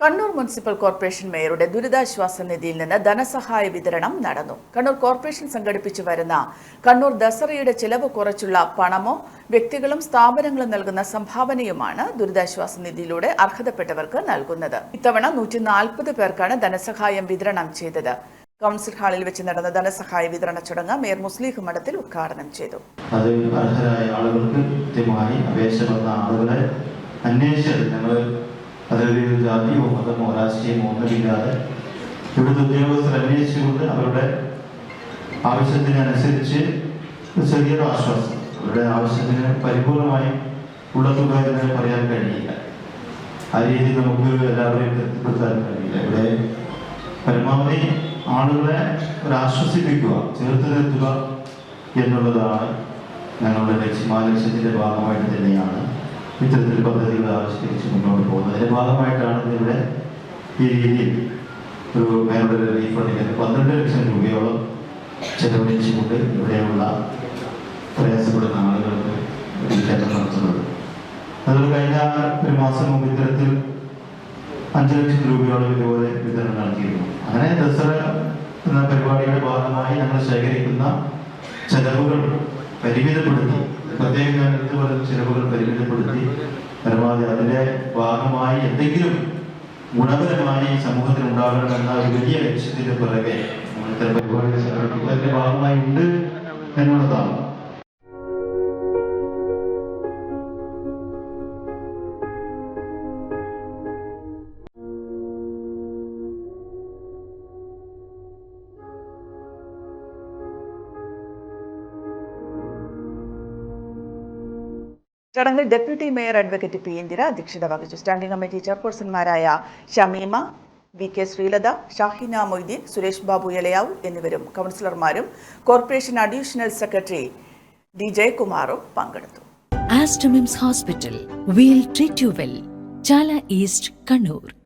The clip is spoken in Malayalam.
കണ്ണൂർ മുനിസിപ്പൽ കോർപ്പറേഷൻ മേയറുടെ ദുരിതാശ്വാസ നിധിയിൽ നിന്ന് ധനസഹായ വിതരണം നടന്നു. കണ്ണൂർ കോർപ്പറേഷൻ സംഘടിപ്പിച്ചു വരുന്ന കണ്ണൂർ ദസറയുടെ ചിലവ് കുറച്ചുള്ള പണമോ വ്യക്തികളും സ്ഥാപനങ്ങളും നൽകുന്ന സംഭാവനയുമാണ് ദുരിതാശ്വാസ നിധിയിലൂടെ അർഹതപ്പെട്ടവർക്ക് നൽകുന്നത്. ഇത്തവണ നൂറ്റി നാൽപ്പത് പേർക്കാണ് ധനസഹായം വിതരണം ചെയ്തത്. കൗൺസിൽ ഹാളിൽ വെച്ച് നടന്ന ധനസഹായ വിതരണ ചടങ്ങ് മേയർ മുസ്ലിം മഠത്തിൽ ഉദ്ഘാടനം ചെയ്തു. അത് അർഹരായ ആളുകൾക്ക് കൃത്യമായി അപേക്ഷ വന്ന ആളുകളെ അന്വേഷിച്ചത് ഞങ്ങൾ അതൊരു ജാതിയോ മതമോ രാഷ്ട്രീയമോ ഒന്നുമില്ലാതെ ഇവിടുത്തെ ഉദ്യോഗസ്ഥർ അന്വേഷിച്ചുകൊണ്ട് അവരുടെ ആവശ്യത്തിനനുസരിച്ച് ചെറിയൊരു ആശ്വാസം. അവരുടെ ആവശ്യത്തിന് പരിപൂർണമായും ഉള്ള തുക എന്ന് പറയാൻ കഴിയില്ല. ആ രീതിയിൽ നമുക്ക് എല്ലാവരെയും തൃപ്തിപ്പെടുത്താൻ കഴിയില്ല. ഇവിടെ പരമാവധി ആളുകളെ ഒരു ആശ്വസിപ്പിക്കുക ചേർത്ത് നിർത്തുക എന്നുള്ളതാണ് ഞങ്ങളുടെ ലക്ഷ്യം. ആ ഭാഗമായിട്ട് തന്നെയാണ് ഇത്തരത്തിൽ പദ്ധതികൾ ആവിഷ്കരിച്ച് മുന്നോട്ട് പോകുന്നത്. അതിന്റെ ഭാഗമായിട്ടാണ് ഇവിടെ ഈ രീതിയിൽ ഒരു മേലുള്ള റിലീഫ് പന്ത്രണ്ട് ലക്ഷം രൂപയോളം ചെലവഴിച്ചുകൊണ്ട് ഇവിടെയുള്ള പ്രയാസപ്പെടുന്ന ആളുകൾക്ക് വിജ്ഞാനം നടത്തുന്നത് അതുകൊണ്ട് കഴിഞ്ഞ ഒരു മാസം മുമ്പ് ഇത്തരത്തിൽ അഞ്ചു ലക്ഷം രൂപയോളം ഇതുപോലെ വിതരണം നടത്തിയിരുന്നു. അങ്ങനെ ദസറ എന്ന പരിപാടിയുടെ ഭാഗമായി ഞങ്ങൾ ശേഖരിക്കുന്ന ചെലവുകൾ പരിമിതപ്പെടുത്തി പ്രത്യേകം എടുത്തു പറയുന്ന ചെലവുകൾ പരിമിതപ്പെടുത്തി പരമാവധി അതിന്റെ ഭാഗമായി എന്തെങ്കിലും ഗുണപരമായി സമൂഹത്തിൽ ഉണ്ടാകണമെന്ന ഒരു വലിയ ലക്ഷ്യത്തിന്റെ പിറകെ ഇത്തരം പരിപാടികൾ ഭാഗമായി ഉണ്ട് എന്നുള്ളതാണ്. ചടങ്ങിൽ deputy mayor advocate P Indira അധ്യക്ഷത വഹിച്ചു. സ്റ്റാൻഡിംഗ് കമ്മിറ്റി ചെയർപേഴ്സൺമാരായ ഷമീമ വി കെ ശ്രീലത ഷാഹിന മൊയ്തീൻ സുരേഷ് ബാബു ഇളയാവ് എന്നിവരും കൗൺസിലർമാരും കോർപ്പറേഷൻ അഡീഷണൽ സെക്രട്ടറി ഡി ജയകുമാറും പങ്കെടുത്തു. Aster MIMS hospital we'll treat you well Chala east Kannur.